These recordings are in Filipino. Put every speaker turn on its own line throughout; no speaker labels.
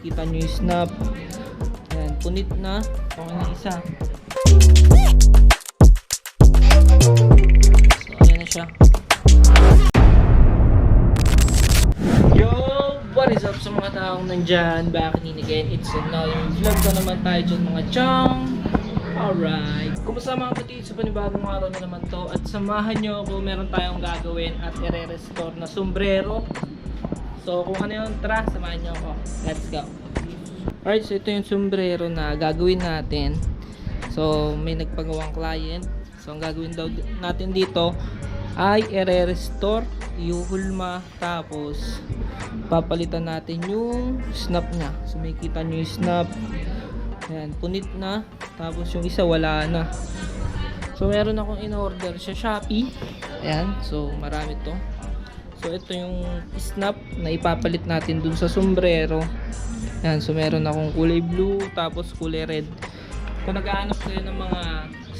Kita nyo yung snap. Ayan, punit na. Okay na isa. So, ayan na siya. Yo! What is up sa mga taong nandyan? Back in again. It's another vlog na naman tayo dyan mga chong. Alright. Kumusta mga kapatid sa panibagong araw na naman to at samahan nyo ako meron tayong gagawin at ire-restore na sombrero. So kung ano yun, tara, samahan nyo ako. Let's go. Alright, so ito yung sombrero na gagawin natin. So may nagpagawang client. So ang gagawin daw natin dito ay ire-restore, iuhulma, tapos papalitan natin yung snap niya. So may kita nyo yung snap. Ayan, punit na. Tapos yung isa wala na. So meron akong in-order sa Shopee. Ayan, so marami to. So ito yung snap na ipapalit natin dun sa sombrero. Ayan, so meron akong kulay blue tapos kulay red. Kung nag-aanap kayo ng mga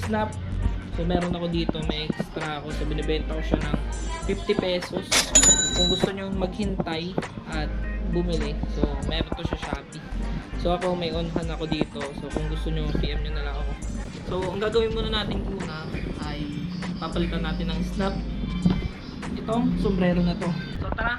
snap, so meron ako dito, may extra ako. So binibenta ko siya ng 50 pesos. Kung gusto nyo maghintay at bumili, so meron to sa Shopee. So ako may on-hand ako dito. So kung gusto nyo, PM nyo na lang ako. So ang gagawin muna natin una ay papalitan natin ng snap itong sombrero na to. So tara,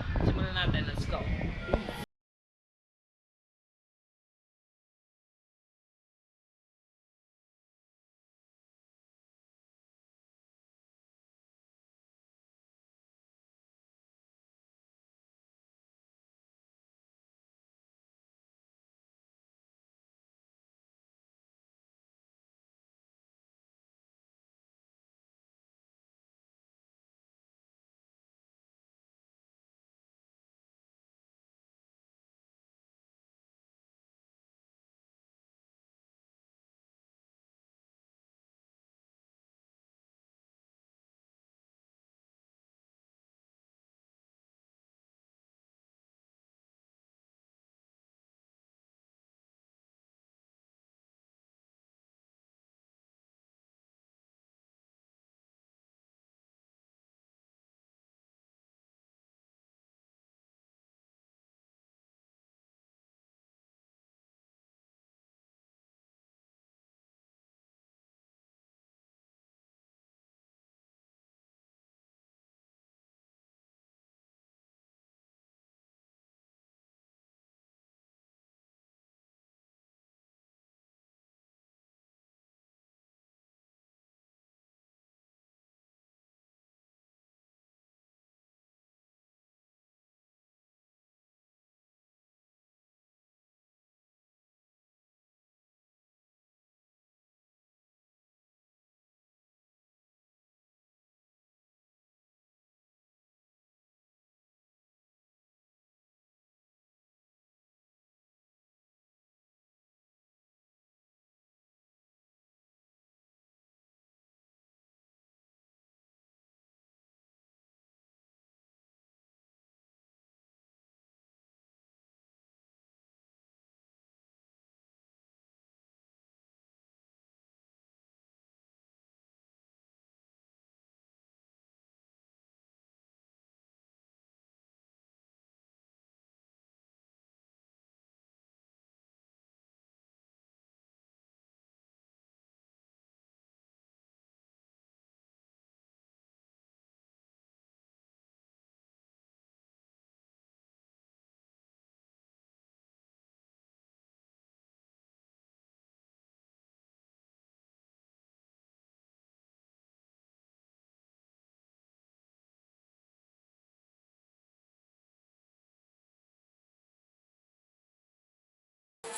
Thank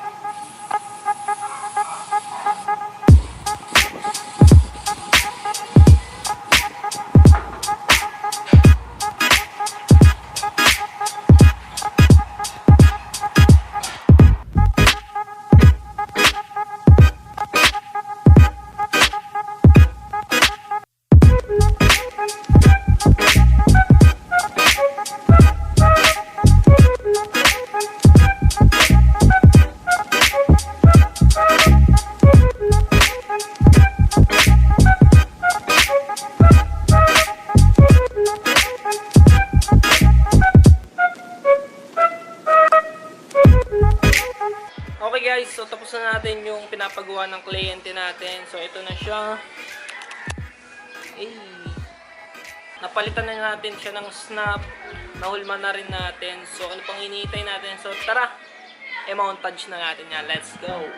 you. So tapos na natin yung pinapagawa ng kliyente natin. So ito na siya. Eh, napalitan na natin siya ng snap. Nahulma na rin natin. So ano pang hinihintay natin? So tara, i-montage na natin yan. Let's go!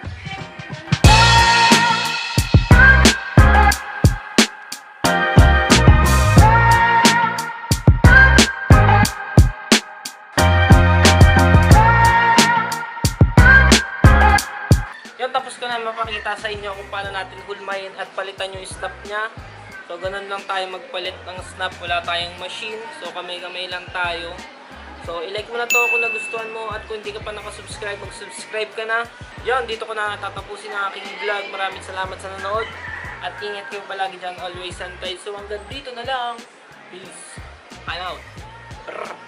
Mapakita sa inyo kung paano natin hulmahin at palitan yung snap niya. So, ganun lang tayo magpalit ng snap. Wala tayong machine. So, kamay-kamay lang tayo. So, ilike mo na to kung nagustuhan mo at kung hindi ka pa nakasubscribe, mag-subscribe ka na. Yan, dito ko na tatapusin ang aking vlog. Maraming salamat sa nanood. At ingat kayo palagi dyan, always sanitized. So, hanggang dito na lang. Peace. I'm out. Brr.